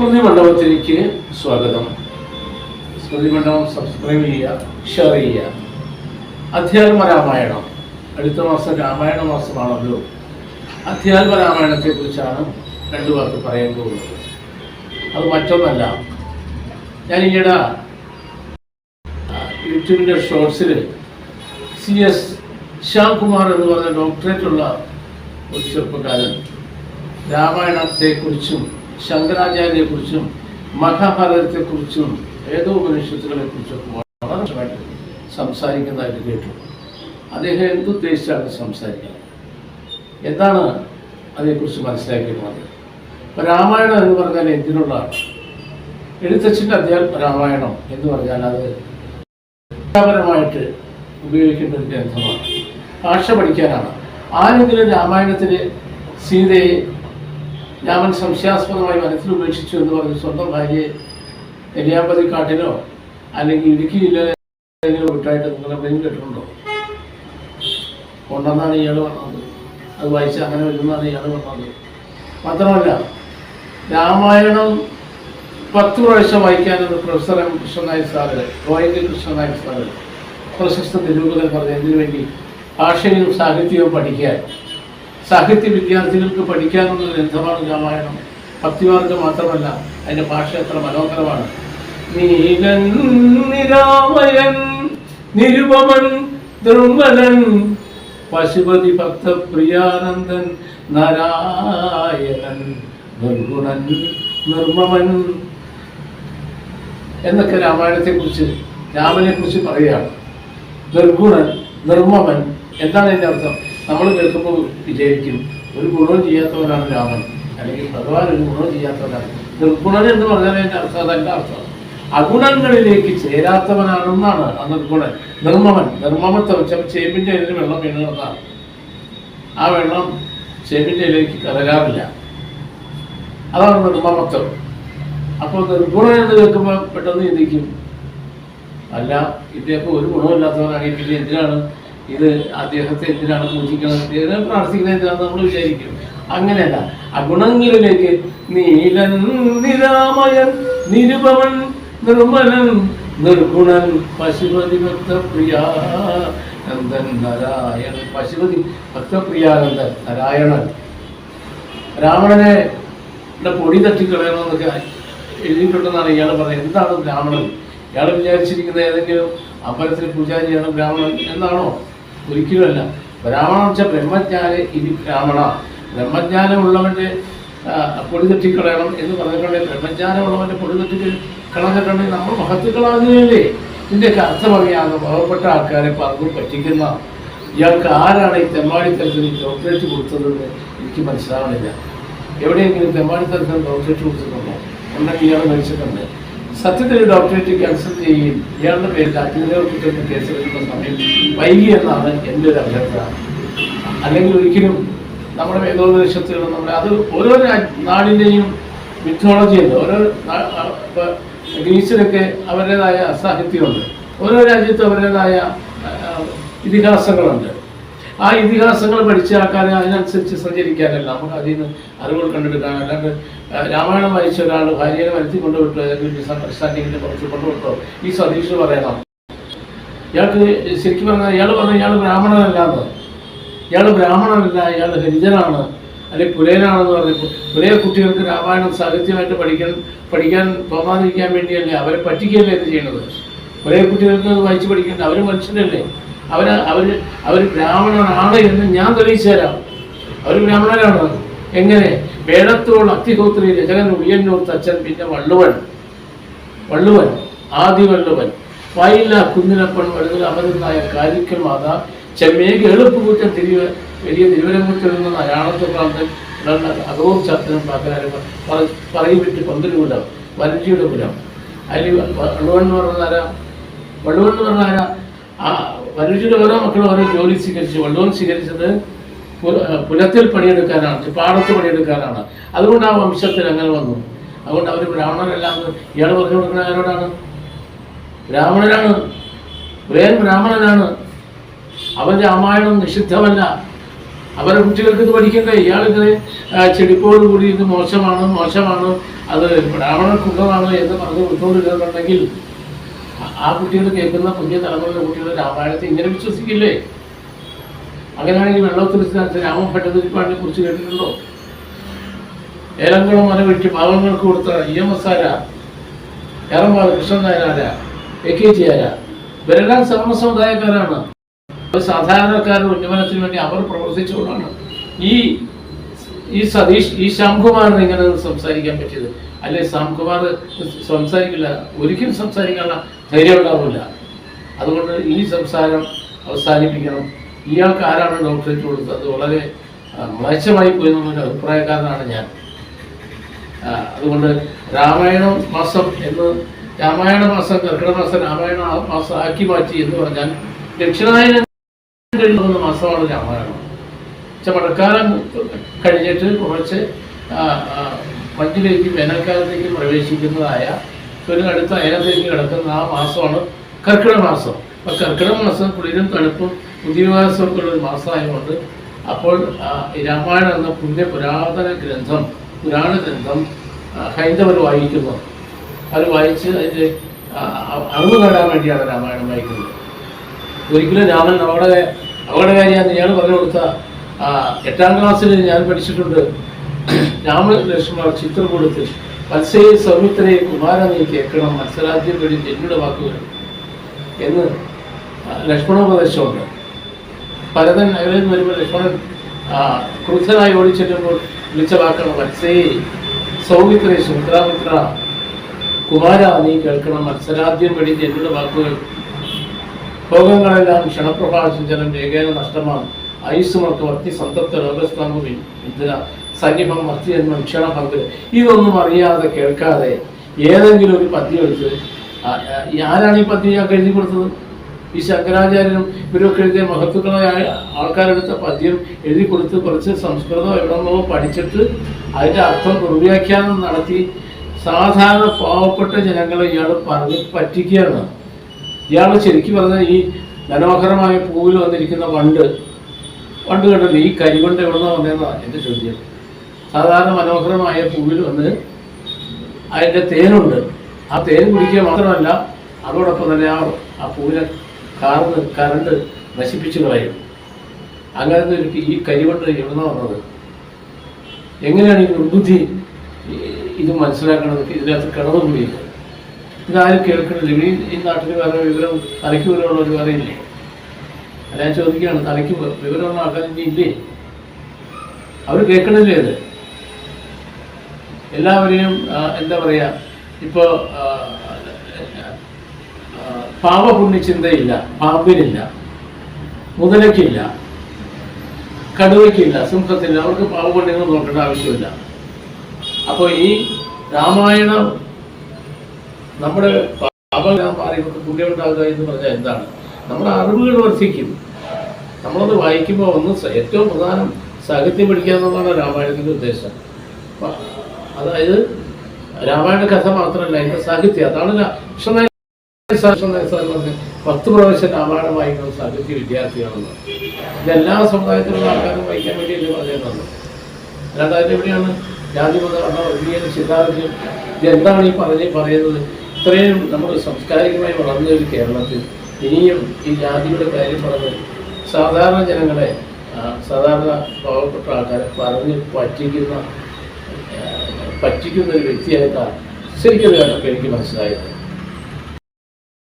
സ്മൃതി മണ്ഡപത്തിലേക്ക് സ്വാഗതം. സ്മൃതി മണ്ഡപം സബ്സ്ക്രൈബ് ചെയ്യുക ഷെയർ ചെയ്യുക. അധ്യാത്മ രാമായണം. അടുത്ത മാസം രാമായണ മാസമാണല്ലോ. അധ്യാത്മ രാമായണത്തെ കുറിച്ചാണ് രണ്ടു പേർക്ക് പറയാൻ പോകുന്നത്. അത് മറ്റൊന്നല്ല. ഞാൻ ഈയിടെ യൂട്യൂബിന്റെ ഷോർട്സിൽ സി എസ് ശ്യാംകുമാർ എന്ന് പറഞ്ഞ ഡോക്ടറേറ്റ് ഉള്ള ഒരു ചെറുപ്പക്കാരൻ രാമായണത്തെക്കുറിച്ചും ശങ്കരാചാര്യയെക്കുറിച്ചും മഹാഭാരതത്തെക്കുറിച്ചും ഏതോ ഉപനിഷത്തുകളെ കുറിച്ചൊക്കെ വളരെ നന്നായിട്ട് സംസാരിക്കുന്നതായിട്ട് കേട്ടു. അദ്ദേഹം എന്തുദ്ദേശിച്ചാണ് സംസാരിക്കുന്നത്? എന്താണ് അതേക്കുറിച്ച് മനസ്സിലാക്കിയിരുന്നത് ഇപ്പൊ രാമായണം എന്ന് പറഞ്ഞാൽ എന്തിനുള്ള എഴുത്തച്ഛന്റെ അധ്യാത്മ രാമായണം എന്ന് പറഞ്ഞാൽ അത് ഭാഷാപരമായിട്ട് ഉപയോഗിക്കേണ്ട ഒരു ഗ്രന്ഥമാണ്. ഭാഷ പഠിക്കാനാണ്. ആരെങ്കിലും രാമായണത്തിൽ സീതയെ രാമൻ സംശയാസ്പദമായി മനസ്സിൽ ഉപേക്ഷിച്ചു എന്ന് പറഞ്ഞ സ്വന്തം ഭാര്യയെ എരിയാമ്പതി കാട്ടിലോ അല്ലെങ്കിൽ ഇടുക്കി ജില്ലയിലോ വിട്ടായിട്ട് നിങ്ങൾ എവിടെയും കേട്ടിട്ടുണ്ടോ? ഉണ്ടെന്നാണ് ഇയാൾ പറഞ്ഞത് അത് വായിച്ച് അങ്ങനെ വരുന്നതാണ് ഇയാൾ പറഞ്ഞത് മാത്രമല്ല രാമായണം പത്ത് പ്രാവശ്യം വായിക്കാനെന്ന് പ്രൊഫസർ എം കൃഷ്ണനായ സാറ് റോയൽ കൃഷ്ണനായ സാറ്. പ്രശസ്ത നിരൂപകൻ പറഞ്ഞു എന്തിനു വേണ്ടി? ഭാഷയും സാഹിത്യവും പഠിക്കാൻ. സാഹിത്യ വിദ്യാർത്ഥികൾക്ക് പഠിക്കാനുള്ള ഗ്രന്ഥമാണ് രാമായണം. ഭക്തിമാർഗം മാത്രമല്ല അതിന്റെ ഭാഷ എത്ര മനോഹരമാണ്. നീലൻ നിരാമയൻ നിരുപമൻ ദ്രുമലൻ പശുപതി ഭക്തപ്രിയാനന്ദൻ നാരായണൻ നിർമ്മമൻ എന്നൊക്കെ രാമായണത്തെ കുറിച്ച് രാമനെ കുറിച്ച് പറയുകയാണ്. നിർഗുണൻ നിർമ്മമൻ എന്താണ് എന്റെ അർത്ഥം? നമ്മൾ കേൾക്കുമ്പോൾ വിചാരിക്കും ഒരു ഗുണവും ചെയ്യാത്തവനാണ് രാമൻ. അല്ലെങ്കിൽ ഭഗവാൻ ഒരു ഗുണവും ചെയ്യാത്തവനാണ്. നിർഗുണൻ എന്ന് പറഞ്ഞാൽ എന്റെ അർത്ഥം അതല്ല അർത്ഥം. അഗുണങ്ങളിലേക്ക് ചേരാത്തവനാണെന്നാണ് ആ നിർഗുണൻ. നിർമ്മമൻ നിർമ്മമത്തെ വെച്ചാൽ ചേമ്പിന്റെ ഇലയിൽ വെള്ളം വീണതാണ് ആ വെള്ളം ചേമ്പിന്റെ ഇലയിലേക്ക് കലരാറില്ല. അതാണ് നിർമ്മമത്വം. അപ്പോൾ നിർഗുണൻ എന്ന് കേൾക്കുമ്പോൾ പെട്ടെന്ന് ചിന്തിക്കും അല്ല ഇദ്ദേഹം ഒരു ഗുണമില്ലാത്തവനാണെങ്കിൽ പിന്നെ എന്തിനാണ് ഇത് അദ്ദേഹത്തെ എന്തിനാണ് പൂജിക്കുന്നത് പ്രാർത്ഥിക്കുന്നത് എന്തിനാണെന്ന് നമ്മൾ വിചാരിക്കും. അങ്ങനെയല്ല. അഗുണങ്ങളിലേക്ക് നീലൻ നിരാമയൻ നിരുപമൻ നിർമ്മലൻ നിർഗുണൻ പശുപതി ഭക്തപ്രിയ നന്ദൻ നാരായണൻ പശുപതി ഭക്തപ്രിയാനന്ദൻ നാരായണൻ. രാവണനെ പൊടി തട്ടിക്കളയണമെന്നൊക്കെ എഴുതിയിട്ടുണ്ടെന്നാണ് ഇയാൾ പറയുന്നത്. എന്താണ് ബ്രാഹ്മണൻ? ഇയാൾ വിചാരിച്ചിരിക്കുന്ന ഏതെങ്കിലും അമ്പലത്തിൽ പൂജാരിയാണ് ബ്രാഹ്മണൻ എന്നാണോ? ഒരിക്കലുമല്ല. ബ്രാഹ്മണം വെച്ചാൽ ബ്രഹ്മജ്ഞാന ഇനി ബ്രാഹ്മണ. ബ്രഹ്മജ്ഞാനമുള്ളവന്റെ പൊടി തട്ടിക്കളയണം എന്ന് പറഞ്ഞിട്ടുണ്ടെങ്കിൽ ബ്രഹ്മജ്ഞാനമുള്ളവന്റെ പൊടി തെറ്റി കളഞ്ഞിട്ടുണ്ടെങ്കിൽ നമ്മൾ മഹത്തുക്കളാകുകയല്ലേ. ഇതിന്റെയൊക്കെ അർത്ഥം അറിയാതെ ആൾക്കാരെ പറഞ്ഞു പറ്റിക്കുന്ന ഇയാൾക്ക് ആരാണ് ഈ തെമ്മാടിത്തരത്തിൽ ചോക്ലേറ്റ് കൊടുത്തതെന്ന് എനിക്ക് മനസ്സിലാവണില്ല. എവിടെയെങ്കിലും തെമ്മാടിത്തരത്തിൽ ചോക്ലേറ്റ് കൊടുത്തിട്ടുണ്ടോ? ഉണ്ടെങ്കിൽ ഇയാൾ മരിച്ചിട്ടുണ്ട്. സത്യത്തിൽ ഡോക്ടറേറ്റ് ക്യാൻസൽ ചെയ്യുകയും ഇയാളുടെ പേരിൽ അജ്ഞതോർപ്പിച്ചൊന്ന് കേസ് വരുന്ന സമയം വൈകി എന്നാണ് എന്റെ ഒരു അഭ്യർത്ഥന. അല്ലെങ്കിൽ ഒരിക്കലും നമ്മുടെ മേധോപദേശത്തിൽ നമ്മുടെ അത് ഓരോ നാടിന്റെയും മിഥോളജി ഉണ്ട്. ഓരോ ഗ്രീസിലൊക്കെ അവരുടേതായ സാഹിത്യമുണ്ട്. ഓരോ രാജ്യത്തും അവരുടേതായ ഇതിഹാസങ്ങളുണ്ട്. ആ ഇതിഹാസങ്ങൾ പഠിച്ച ആൾക്കാരെ അതിനനുസരിച്ച് സഞ്ചരിക്കാനല്ല. നമുക്ക് അതിൽ നിന്ന് അറിവുകൾ കണ്ടെടുക്കാൻ. അല്ലാണ്ട് രാമായണം വായിച്ച ഒരാൾ ഭാര്യയെ വരുത്തി കൊണ്ടുവിട്ടോ ഏതെങ്കിലും മിസ്അണ്ടർസ്റ്റാൻഡിങ്ങിന്റെ പുറത്ത് കൊണ്ടുവിട്ടോ ഈ സതീഷ് പറയണം ഇയാൾക്ക് ശരിക്കും പറഞ്ഞാൽ ഇയാൾ പറഞ്ഞ ഇയാൾ ബ്രാഹ്മണനല്ലാന്ന് ഇയാൾ ബ്രാഹ്മണനല്ല ഇയാൾ ഹരിജനാണ്. അല്ലെങ്കിൽ പുലയനാണെന്ന് പറഞ്ഞപ്പോൾ പുലയ കുട്ടികൾക്ക് രാമായണം സാഹിത്യമായിട്ട് പഠിക്കാൻ പഠിക്കാൻ തോന്നാതിരിക്കാൻ വേണ്ടിയല്ലേ അവരെ പറ്റിക്കുകയല്ലേ ഇത് ചെയ്യുന്നത്? പുലയ കുട്ടികൾക്ക് വായിച്ച് പഠിക്കേണ്ട. അവർ മനുഷ്യരല്ലേ? അവർ അവർ അവർ ബ്രാഹ്മണനാണ്. എന്ന് ഞാൻ തെളിയിച്ചു തരാം അവർ ബ്രാഹ്മണനാണ്? എങ്ങനെ? വേടത്തോൾ അക്തിഹോത്രി രചകൻ ഉയ്യന്നൂർ തച്ചൻ പിന്നെ വള്ളുവൻ. വള്ളുവൻ. ആദി വള്ളുവൻ വായില്ല കുന്നിനപ്പൻ വഴുതൽ അമരുന്നായ കാരിക്കൽ മാത. ചെമ്മേക്ക് എളുപ്പുകുറ്റ തിരിവ വലിയ തിരുവരംകുറ്റിൽ നിന്ന് അയാളത്തെ പ്രാന്തൻ അകവും ചാത്തനും പാക്കനാരും പറയും വിട്ട് പന്തിരി കുലം വരഞ്ചിയുടെ കുലം അതിൽ വള്ളുവൻ എന്ന് പറഞ്ഞാരാ? വള്ളുവൻ എന്ന് പറഞ്ഞ ആരാ ആ വരഞ്ചിയുടെ ഓരോ മക്കളും ഓരോ ജോലി സ്വീകരിച്ചു വള്ളുവൻ സ്വീകരിച്ചത് പുലത്തിൽ പണിയെടുക്കാനാണ് പാടത്ത് പണിയെടുക്കാനാണ്. അതുകൊണ്ട് ആ വംശത്തിൽ അങ്ങനെ വന്നു. അതുകൊണ്ട് അവർ ബ്രാഹ്മണരെല്ലാം ഇയാൾ പറഞ്ഞു കൊടുക്കുന്നത് ആരോടാണ്? ബ്രാഹ്മണനാണ് വേൻ ബ്രാഹ്മണനാണ്. അവൻ രാമായണം നിഷിദ്ധമല്ല. അവരുടെ കുട്ടികൾക്ക് ഇത് പഠിക്കണ്ടേ? ഇയാളിങ്ങനെ ചെടിപ്പോട് കൂടി ഇത് മോശമാണ് മോശമാണ്. അത് ബ്രാഹ്മണ കുണ്ടമാണ് എന്ന് പറഞ്ഞു കൊടുത്തുകൊണ്ടിരുന്നുണ്ടെങ്കിൽ ആ- കുട്ടികൾ കേൾക്കുന്ന പുതിയ തലമുറയിലെ കുട്ടികൾ രാമായണത്തെ ഇങ്ങനെ വിശ്വസിക്കില്ലേ? അങ്ങനെയാണെങ്കിൽ വെള്ളത്തിൽ രാമൻ ഭട്ടതിരിപ്പാടിനെ കുറിച്ച് കേട്ടിട്ടുണ്ടോ? ഏലംകുളം വെട്ടി പാവങ്ങൾക്ക് കൊടുത്ത ഇ എം എസ് ആരാ? ഏറമ്പാട് കൃഷ്ണൻ നായരാരാ എ കെ ജി ആരാ? ഇവരെല്ലാം സമ സമുദായക്കാരാണ്. ഒരു സാധാരണക്കാരുടെ ഉന്നമനത്തിന് വേണ്ടി അവർ പ്രവർത്തിച്ചുകൊണ്ടാണ് ഈ ഈ സതീഷ് ഈ ശ്യാംകുമാറിന് ഇങ്ങനെ സംസാരിക്കാൻ പറ്റിയത്. അല്ലെ ശ്യാംകുമാർ സംസാരിക്കില്ല ഒരിക്കലും സംസാരിക്കാനുള്ള ധൈര്യം ഉണ്ടാവില്ല അതുകൊണ്ട് ഈ സംസാരം അവസാനിപ്പിക്കണം. ഇയാൾക്ക് ആരാണ് ഡോക്ടറേറ്റ് കൊടുത്തത്? അത് വളരെ മ്ലേച്ഛമായി പോയി എന്നുള്ളൊരു അഭിപ്രായക്കാരനാണ് ഞാൻ. അതുകൊണ്ട് രാമായണം മാസം എന്ന് രാമായണ മാസം കർക്കിടക മാസം രാമായണ മാസം ആക്കി മാറ്റി എന്ന് പറഞ്ഞാൽ ദക്ഷിണായനം കഴിയുന്ന മാസമാണ് രാമായണം. പക്ഷെ മഴക്കാലം കഴിഞ്ഞിട്ട് കുറച്ച് മഞ്ഞിലേക്ക് വേനൽക്കാലത്തേക്ക് പ്രവേശിക്കുന്നതായ അടുത്ത അയനത്തിലേക്ക് കിടക്കുന്ന ആ മാസമാണ് കർക്കിടക മാസം. അപ്പം കർക്കിടക മാസം കുളിരും തണുപ്പും ബുദ്ധിവികാസമൊക്കെ ഉള്ള ഒരു മാസമായതുകൊണ്ട് അപ്പോൾ രാമായണം എന്ന പുണ്യ പുരാതന ഗ്രന്ഥം പുരാണ ഗ്രന്ഥം ഹൈന്ദവർ വായിക്കുന്നു. അത് വായിച്ച് അതിന്റെ അറിവ് നേടാൻ വേണ്ടിയാണ് രാമായണം വായിക്കുന്നത്. ഒരിക്കലും രാമൻ അപകട അപകടകാരിയാണെന്ന് ഞാൻ പറഞ്ഞു കൊടുത്ത എട്ടാം ക്ലാസ്സിൽ ഞാൻ പഠിച്ചിട്ടുണ്ട്. രാമലക്ഷ്മണ ചിത്രകൂടത്തിൽ. മത്സ്യയെ സൗമിത്രയെ കുമാര നീ കേൾക്കണം മത്സരാധിപതി ജന്മിയുടെ വാക്കുകൾ എന്ന് ലക്ഷ്മണോപദേശമുണ്ട് ഭരതൻ അകലിൽ നിന്ന് വരുമ്പോൾ ലക്ഷ്മണൻ ക്രൂധനായി ഓടിച്ചെല്ലുമ്പോൾ വിളിച്ച വാക്കാണ് മത്സ്യയെ സൗമിത്രയെ സുമിത്രാമിത്ര കുമാര നീ കേൾക്കണം മത്സരാദ്യം വേണ്ടി ജന്മിയുടെ വാക്കുകൾ ഭോഗങ്ങളെല്ലാം ക്ഷണപ്രഭാചഞ്ചലം വേഗേന നഷ്ടമാണ്. ആയുസ്സുമർക്ക് വർത്തി സന്തപ്ത ലോകസ്ഥാനം ഇന്ദ്ര സന്നിഭം എന്ന ജന്മം ക്ഷണഭംഗം ഇതൊന്നും അറിയാതെ കേൾക്കാതെ ഏതെങ്കിലും ഒരു പദ്യം എടുത്ത് ആരാണ് ഈ പദ്യം ഞാൻ എഴുതി കൊടുത്തത്? ഈ ശങ്കരാചാര്യനും ഇവരൊക്കെ എഴുതിയ മഹത്വക്കളായ ആൾക്കാരെടുത്ത പദ്യം എഴുതി കൊടുത്ത് കുറച്ച് സംസ്കൃതം എവിടെന്നോ പഠിച്ചിട്ട് അതിന്റെ അർത്ഥം ദുർവ്യാഖ്യാനം നടത്തി സാധാരണ പാവപ്പെട്ട ജനങ്ങളെ ഇയാൾ പറഞ്ഞ് പറ്റിക്കുകയാണ്. ഇയാൾ ശരിക്കും പറഞ്ഞാൽ ഈ മനോഹരമായ പൂവിൽ വന്നിരിക്കുന്ന വണ്ട് വണ്ട് കണ്ടല്ലോ ഈ കരികൊണ്ട് എവിടെ നിന്നാണ് വന്നതെന്നാണ് എന്റെ ചോദ്യം. സാധാരണ മനോഹരമായ പൂവിൽ വന്ന് അതിന്റെ തേനുണ്ട്. ആ തേൻ കുടിക്കുക മാത്രമല്ല അതോടൊപ്പം തന്നെ ആ ആ പൂവിനെ കാർന്ന് കരണ്ട് നശിപ്പിച്ചു കളയും. അങ്ങനെ ഒരു ഈ കരിവണ്ട് എവിടെ നിന്ന് വന്നത്? എങ്ങനെയാണ് ഈ നിർബുദ്ധി ഈ- ഇത് മനസ്സിലാക്കണത്? ഇതിനകത്ത് കിടന്നുകൂടിയത് ഇതാരും കേൾക്കണില്ല. ഈ ഈ നാട്ടിൽ വേറെ വിവരം തലയ്ക്ക് വിവരമുള്ളവർ വേറെ ഇല്ലേ? ഞാൻ ചോദിക്കുകയാണ് തലയ്ക്ക് വിവരമുള്ള ആൾക്കാർ ഇനി ഇല്ലേ? അവർ കേൾക്കണില്ലേ ഇത്? എല്ലാവരെയും എന്താ പറയുക ഇപ്പോൾ പാപപുണ്യചിന്തയില്ല പാമ്പിനില്ല മുതലയ്ക്കില്ല കടുവയ്ക്കില്ല സിംഹത്തില്ല അവർക്ക് പാപപുണ്യങ്ങൾ നോക്കേണ്ട ആവശ്യമില്ല. അപ്പോൾ ഈ രാമായണം നമ്മുടെ പാപം മാറി നമുക്ക് പുണ്യം എന്ന് പറഞ്ഞാൽ എന്താണ്? നമ്മുടെ അറിവുകൾ വർദ്ധിക്കും. നമ്മളത് വായിക്കുമ്പോൾ ഒന്ന് ഏറ്റവും പ്രധാനം സാഹിത്യം പഠിക്കുക എന്നുള്ളതാണ് രാമായണത്തിന്റെ ഉദ്ദേശം. അതായത് രാമായണ കഥ മാത്രമല്ല അതിന്റെ സാഹിത്യം അതാണ് പത്ത് പ്രാവശ്യം രാമായണം വായിക്കുന്ന സാഹിത്യ വിദ്യാർത്ഥിയാണെന്ന്. ഇതെല്ലാ സമുദായത്തിലുള്ള ആൾക്കാരും വായിക്കാൻ വേണ്ടിയല്ലേ പറയുന്നത് അതിൽ എവിടെയാണ്? ജാതിമത വർഗീയ സിദ്ധാന്തം ഇതെന്താണ് ഈ പറഞ്ഞ് പറയുന്നത്? ഇത്രയും നമ്മൾ സാംസ്കാരികമായി വളർന്ന ഒരു കേരളത്തിൽ ഇനിയും ഈ ജാതിയുടെ കാര്യം പറഞ്ഞ് സാധാരണ ജനങ്ങളെ സാധാരണ പാവപ്പെട്ട ആൾക്കാരെ പറഞ്ഞ് പറ്റിക്കുന്ന പറ്റിക്കുന്ന ഒരു വ്യക്തിയായിട്ടാണ് ശരിക്കും അത് എനിക്ക് മനസ്സിലായത്.